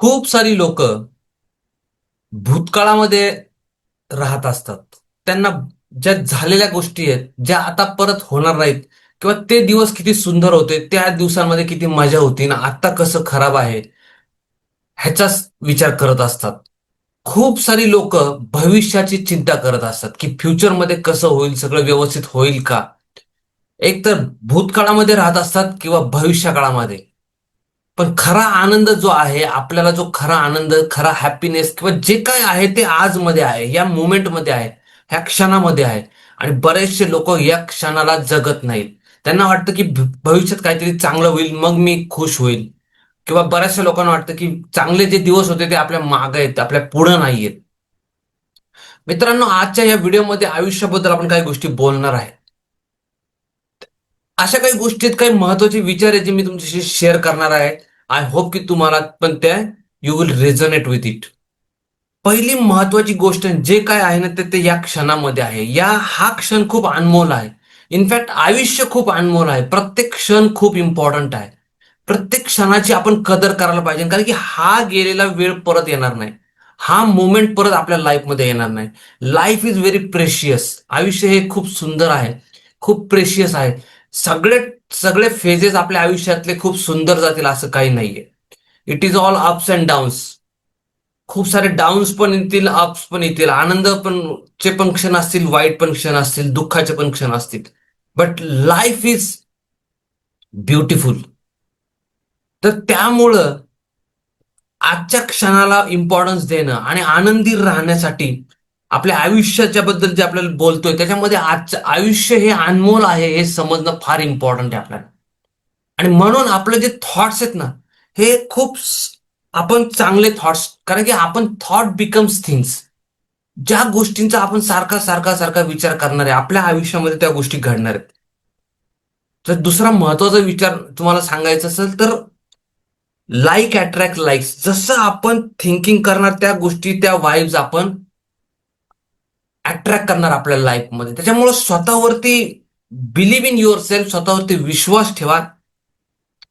खूप सारी लोक भूतकाळामध्ये राहत असतात. त्यांना ज्या झालेल्या गोष्टी आहेत ज्या आता परत होणार नाहीत किंवा ते दिवस किती सुंदर होते त्या दिवसांमध्ये किती मजा होती ना आता कसं खराब आहे ह्याचाच विचार करत असतात. खूप सारी लोक भविष्याची चिंता करत असतात की फ्युचरमध्ये कसं होईल सगळं व्यवस्थित होईल का? एक तर भूतकाळामध्ये राहत असतात किंवा भविष्य काळामध्ये पण खरा आनंद जो आहे आपल्याला जो खरा आनंद खरा हॅपीनेस किंवा जे काय आहे ते आजमध्ये आहे या मोमेंटमध्ये आहे ह्या क्षणामध्ये आहे. आणि बरेचसे लोक या क्षणाला जगत नाहीत. त्यांना वाटतं की भविष्यात काहीतरी चांगलं होईल मग मी खुश होईल. किंवा बऱ्याचशा लोकांना वाटतं की चांगले जे दिवस होते ते आपल्या मागे आहेत आपल्या पुढं नाही आहेत मित्रांनो आजच्या या व्हिडिओमध्ये आयुष्याबद्दल आपण काही गोष्टी बोलणार आहे. अशा काही गोष्टीत काही महत्त्वाचे विचार आहेत जे मी तुमच्याशी शेअर करणार आहे. आय होप की तुम्हाला पण त्या you will resonate with it पहिली महत्वाची गोष्ट जे काय आहे ना ते ते या क्षणामध्ये आहे. या हा क्षण खूप अनमोल आहे. इनफॅक्ट आयुष्य खूप अनमोल आहे. प्रत्येक क्षण खूप इम्पॉर्टंट आहे. प्रत्येक क्षणाची आपण कदर करायला पाहिजे कारण की हा गेलेला वेळ परत येणार नाही. हा मोमेंट परत आपल्या लाईफमध्ये येणार नाही. लाईफ इज व्हेरी प्रेशियस आयुष्य हे खूप सुंदर आहे. खूप प्रेशियस आहे. सगळे सगळे फेजेस आपल्या आयुष्यातले खूप सुंदर जातील असं काही नाहीये. It is all ups and downs खूप सारे डाऊन्स पण येतील अप्स पण येतील. आनंद पण चे पण क्षण असतील वाईट पण क्षण असतील दुःखाचे पण क्षण असतील. बट लाईफ इज ब्युटिफुल तर त्यामुळं आजच्या क्षणाला इम्पॉर्टन्स देणं आणि आनंदी राहण्यासाठी आपल्या आयुष्याच्या बद्दल जे आपल्याला बोलतोय त्याच्यामध्ये आजचं आयुष्य हे अनमोल आहे हे समजणं फार इम्पॉर्टंट आहे आपल्याला. आणि म्हणून आपलं जे थॉट्स आहेत ना हे खूप आपण चांगले थॉट्स कारण की आपण थॉट बिकम्स थिंग्स ज्या गोष्टींचा आपण सारखा सारखा सारखा विचार करणार आहे आपल्या आयुष्यामध्ये त्या गोष्टी घडणार आहेत. तर दुसरा महत्त्वाचा विचार तुम्हाला सांगायचा असेल तर लाईक अट्रॅक्ट लाईक्स जसं आपण थिंकिंग करणार त्या गोष्टी त्या वाईब्स आपण अट्रॅक्ट करणार आपल्या लाईफमध्ये त्याच्यामुळं स्वतःवरती बिलीव्ह इन युअर सेल्फ स्वतःवरती विश्वास ठेवा.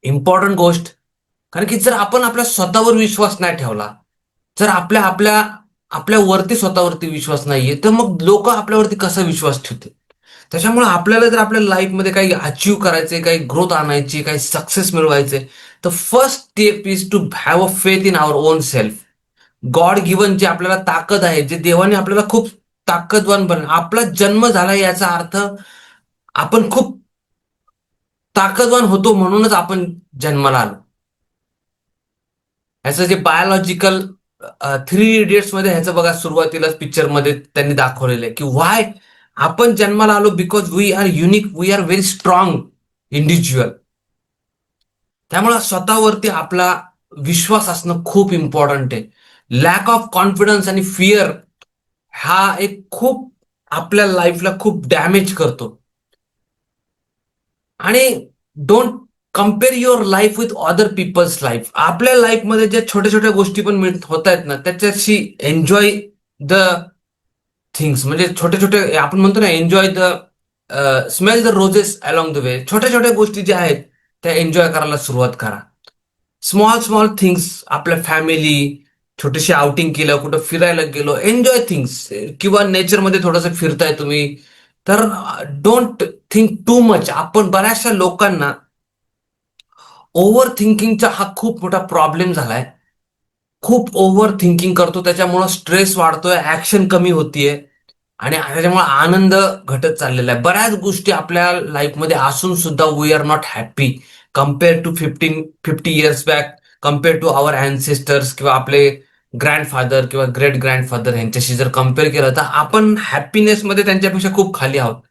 इम्पॉर्टंट गोष्ट. कारण की जर आपण आपल्या स्वतःवर विश्वास नाही ठेवला जर आपल्या आपल्या आपल्या वरती स्वतःवरती विश्वास नाहीये तर मग लोक आपल्यावरती कसा विश्वास ठेवतील? त्याच्यामुळे आपल्याला जर आपल्या लाईफमध्ये काही अचीव करायचे काही ग्रोथ आणायची काही सक्सेस मिळवायचे तर first step is to have a faith in our own self god given जे आपल्याला ताकद आहे जे देवाने आपल्याला खूप ताकदवान बन आपला जन्म झाला याचा अर्थ आपण खूप ताकदवान होतो म्हणूनच आपण जन्माला आलो. ह्याचं जे बायोलॉजिकल थ्री इडियट्समध्ये ह्याचं बघा सुरुवातीलाच पिक्चरमध्ये त्यांनी दाखवलेलं आहे की वाय आपण जन्माला आलो because we are unique we are very strong individual त्यामुळे स्वतःवरती आपला विश्वास असणं खूप इम्पॉर्टंट आहे. लॅक ऑफ कॉन्फिडन्स आणि फिअर हा एक खूप आपल्या लाईफला खूप डॅमेज करतो. आणि don't compare your life with other people's life आपल्या लाईफमध्ये ज्या छोट्या छोट्या गोष्टी पण मिळत होत आहेत ना त्याच्याशी एन्जॉय द थिंग्स म्हणजे छोटे छोटे आपण म्हणतो ना enjoy the smell the roses along the way छोट्या छोट्या गोष्टी ज्या आहेत त्या एन्जॉय करायला सुरुवात करा. स्मॉल स्मॉल थिंग्स आपल्या फॅमिली छोटीशी आउटिंग केलं कुठं फिरायला गेलो एन्जॉय थिंग्स किंवा नेचरमध्ये थोडंसं फिरताय तुम्ही तर डोंट थिंक टू मच आपण बऱ्याचशा लोकांना ओव्हर थिंकिंगचा हा खूप मोठा प्रॉब्लेम झालाय. खूप ओव्हर थिंकिंग करतो त्याच्यामुळं स्ट्रेस वाढतोय ऍक्शन कमी होतीये. आणि त्याच्यामुळे आनंद घटत चाललेला आहे. बऱ्याच गोष्टी आपल्या लाईफमध्ये असून सुद्धा we are not happy compare to fifteen fifty years back compare to our ancestors किंवा आपले ग्रँडफादर किंवा ग्रेट ग्रँडफादर यांच्याशी जर कंपेअर केलं तर आपण हॅपीनेसमध्ये त्यांच्यापेक्षा खूप खाली आहोत.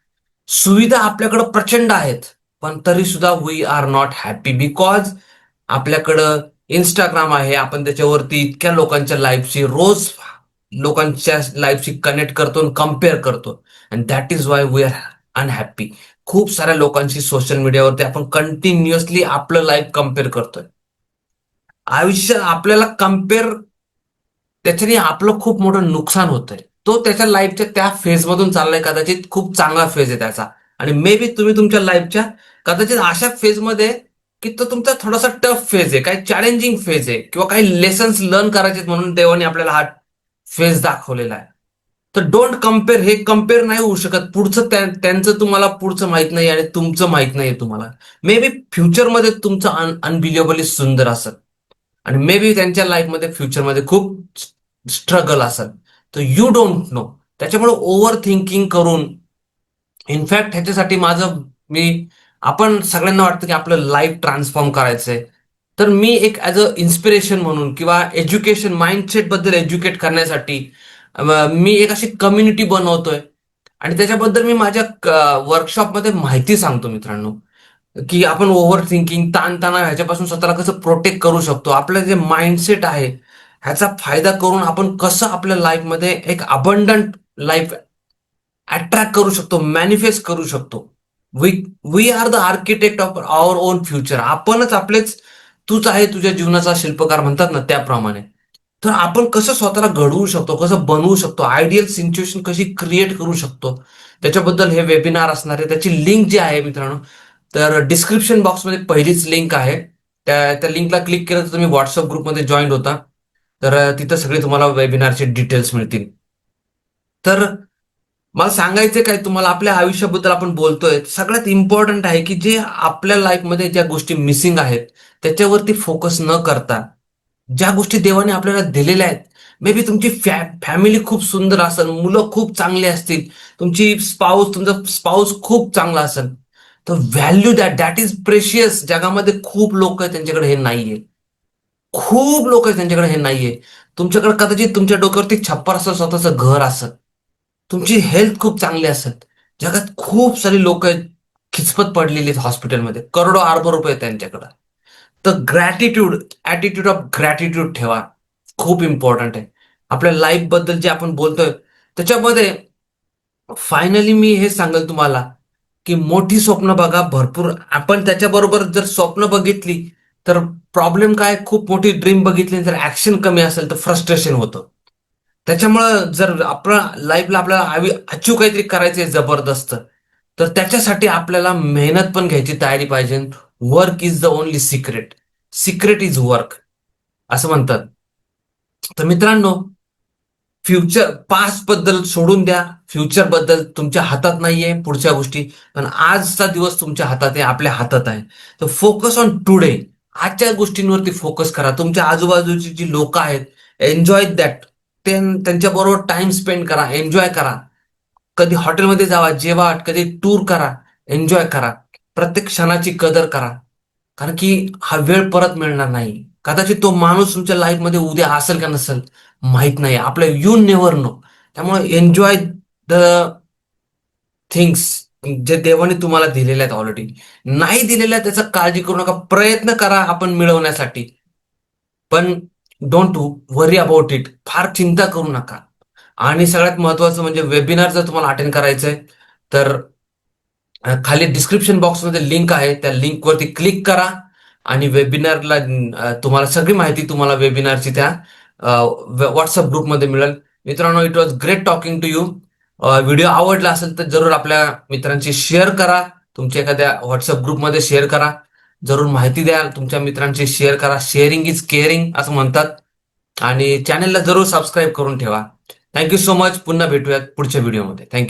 सुविधा आपल्याकडे प्रचंड आहेत पण तरी सुद्धा we are not happy because आपल्याकडं इंस्टाग्राम आहे आपण त्याच्यावरती इतक्या लोकांच्या लाईफशी रोज लोकांच्या लाईफशी कनेक्ट करतो आणि कंपेअर करतो. And that is why we are unhappy खूप साऱ्या लोकांशी सोशल मीडियावरती आपण कंटिन्युअसली आपलं लाईफ कंपेअर करतोय. आयुष्य आपल्याला कंपेअर त्याच्याने आपलं खूप मोठं नुकसान होतंय. तो त्याच्या लाईफच्या त्या फेजमधून चाललाय कदाचित खूप चांगला फेज आहे त्याचा. आणि मे बी तुम्ही तुमच्या लाईफच्या कदाचित अशा फेजमध्ये की तो तुमचा थोडासा टफ फेज आहे काही चॅलेंजिंग फेज आहे किंवा काही लेसन्स लर्न करायचे म्हणून देवाने आपल्याला हा फेज दाखवलेला आहे. तर डोंट कंपेअर हे कंपेअर नाही होऊ शकत. पुढचं त्यांचं तुम्हाला पुढचं माहीत नाही आणि तुमचं माहीत नाही तुम्हाला. मे बी फ्युचरमध्ये तुमचं अन अनबिलिएबली सुंदर असत आणि मे बी त्यांच्या लाईफमध्ये फ्युचरमध्ये खूप स्ट्रगल असेल. तर यू डोंट नो त्याच्यामुळे ओव्हर थिंकिंग करून इनफॅक्ट ह्याच्यासाठी माझं मी आपण सगळ्यांना वाटतं की आपलं लाईफ ट्रान्सफॉर्म करायचंय. तर मी एक ॲज अ इन्स्पिरेशन म्हणून किंवा एज्युकेशन माइंडसेटबद्दल एज्युकेट करण्यासाठी मी एक अशी कम्युनिटी बनवतोय. आणि त्याच्याबद्दल मी माझ्या वर्कशॉपमध्ये माहिती सांगतो मित्रांनो. की आपण ओव्हर थिंकिंग ताणतणाव ह्याच्यापासून स्वतःला कसं प्रोटेक्ट करू शकतो. आपलं जे माइंडसेट आहे ह्याचा फायदा करून आपण कसं आपल्या लाईफमध्ये एक अबंडंट लाईफ अट्रॅक्ट करू शकतो मॅनिफेस्ट करू शकतो. We we are the architect of our own future आपणच आपलेच तूच आहे तुझ्या जीवनाचा शिल्पकार म्हणतात ना त्याप्रमाणे. तर आपण कसं स्वतःला घडवू शकतो कसं बनवू शकतो आयडियल सिच्युएशन कशी क्रिएट करू शकतो त्याच्याबद्दल हे वेबिनार असणार आहे. त्याची लिंक जी आहे मित्रांनो तर डिस्क्रिप्शन बॉक्समध्ये पहिलीच लिंक आहे. त्या त्या लिंकला क्लिक केलं तर तुम्ही व्हॉट्सअप ग्रुपमध्ये जॉईन होता. तर तिथं सगळे तुम्हाला वेबिनारचे डिटेल्स मिळतील. तर मला सांगायचं काय तुम्हाला आपल्या आयुष्याबद्दल आपण बोलतोय सगळ्यात इम्पॉर्टंट आहे की जे आपल्या लाईफमध्ये ज्या गोष्टी मिसिंग आहेत त्याच्यावरती फोकस न करता ज्या गोष्टी देवाने आपल्याला दिलेल्या आहेत मे बी तुमची फॅ फॅमिली खूप सुंदर असेल मुलं खूप चांगली असतील तुमची स्पाऊस तुमचा स्पाऊस खूप चांगला असेल तर value that that is precious जगामध्ये खूप लोक त्यांच्याकडे हे नाहीये खूप लोक आहेत त्यांच्याकडे हे नाहीये. तुमच्याकडे कदाचित तुमच्या डोक्यावरती छप्पर असं स्वतःचं घर असत. तुमची हेल्थ खूप चांगली असत. जगात खूप सारी लोक आहेत खिचपत पडलेली आहेत हॉस्पिटलमध्ये करोडो अर्ब रुपये त्यांच्याकडं. तर ग्रॅटिट्यूड ॲटिट्यूड ऑफ ग्रॅटिट्यूड ठेवा. खूप इम्पॉर्टंट आहे. आपल्या लाईफबद्दल जे आपण बोलतोय त्याच्यामध्ये फायनली मी हे सांगेल तुम्हाला की मोठी स्वप्न बघा भरपूर. आपण त्याच्याबरोबर जर स्वप्न बघितली तर प्रॉब्लेम काय? खूप मोठी ड्रीम बघितली जर ऍक्शन कमी असेल तर फ्रस्ट्रेशन होतं. त्याच्यामुळं जर आपल्या लाईफला आपल्याला अचीव काहीतरी करायचंय जबरदस्त तर त्याच्यासाठी आपल्याला मेहनत पण घ्यायची तयारी पाहिजे. Work is the only secret secret is work असं म्हणतात. तर मित्रांनो फ्युचर पास्टबद्दल सोडून द्या. फ्युचरबद्दल तुमच्या हातात नाहीये पुढच्या गोष्टी पण आजचा दिवस तुमच्या हातात आहे आपल्या हातात आहे. तर फोकस ऑन टुडे आजच्या गोष्टींवरती फोकस करा. तुमच्या आजूबाजूची जी लोक आहेत एन्जॉय दॅट त्यांच्याबरोबर टाइम स्पेंड करा एन्जॉय करा. कधी हॉटेलमध्ये जावा जेवा कधी टूर करा एन्जॉय करा. प्रत्येक क्षणाची कदर करा. कारण की हा वेळ परत मिळणार नाही. कदाचित तो माणूस तुमच्या लाईफमध्ये उद्या असेल का नसेल माहीत नाही. आपलं यू नेवर नो त्यामुळे एन्जॉय द थिंग्स जे देवाने तुम्हाला दिलेले आहेत ऑलरेडी नाही दिलेल्या त्याचा काळजी करू नका. प्रयत्न करा आपण मिळवण्यासाठी. पण डोंट वरी अबाउट इट फार चिंता करू नका. आणि सगळ्यात महत्वाचं म्हणजे वेबिनार जर तुम्हाला अटेंड करायचंय तर खाली डिस्क्रिप्शन बॉक्समध्ये लिंक आहे. त्या लिंकवरती क्लिक करा आणि वेबिनारला तुम्हाला सगळी माहिती तुम्हाला वेबिनारची त्या व्हॉट्सअप ग्रुपमध्ये मिळेल. मित्रांनो it was great talking to you video आवडला असेल तर जरूर आपल्या मित्रांशी शेअर करा. तुमच्या एखाद्या व्हॉट्सअप ग्रुपमध्ये शेअर करा. जरूर माहिती द्या. तुमच्या मित्रांशी शेअर करा. शेअरिंग इज केअरिंग असं म्हणतात. आणि चॅनलला जरूर सबस्क्राईब करून ठेवा. थँक्यू सो मच पुन्हा भेटूयात पुढच्या व्हिडिओमध्ये थँक्यू